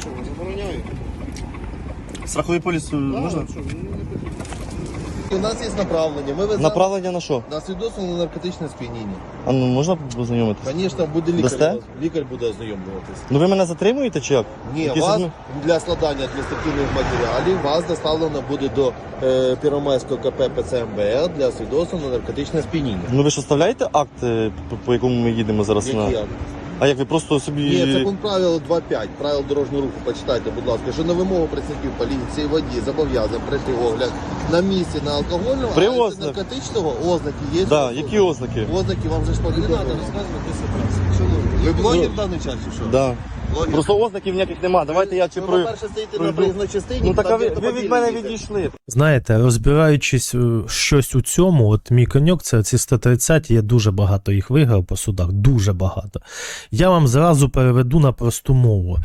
Що, забороняю? Страховий поліс е, можна? У нас є направлення. Ми веземо Направлення на що? на свідоцтво на наркотичне сп'яніння. А ну можна познайомитися? Звісно, буде лікар. Дасте? вас- Лікар буде ознайомлюватися. Ну ви мене затримуєте чи як? Ні, Якісь вас одну- для складання адміністративних матеріалів вас доставлено буде до е, Первомайського КП ПЦМБЛ для свідоцтва на наркотичне сп'яніння. Ну ви ж оставляєте акт, е, по- по якому ми їдемо зараз на. акти? А як ви просто собі. Ні, це пункт правило 2.5, правил дорожнього руху, почитайте, будь ласка, що на вимогу працівників поліції, водій зобов'язаний пройти огляд на місці на алкогольному, При а якщо ознак. наркотичного ознаки є. Да, які ознаки? Ознаки вам вже ж повідомили. Ви блогер в даний час чи що? Да. Блогер. Просто ознаків ніяких нема. Давайте я чи Ви, про. по-перше, стоїте на проїзній частині, Ну так а ви, ви від мене відійшли. Знаєте, розбираючись е, щось у цьому, от мій коньок, це ці 130, я дуже багато їх виграв по судах, дуже багато. Я вам зразу переведу на просту мову.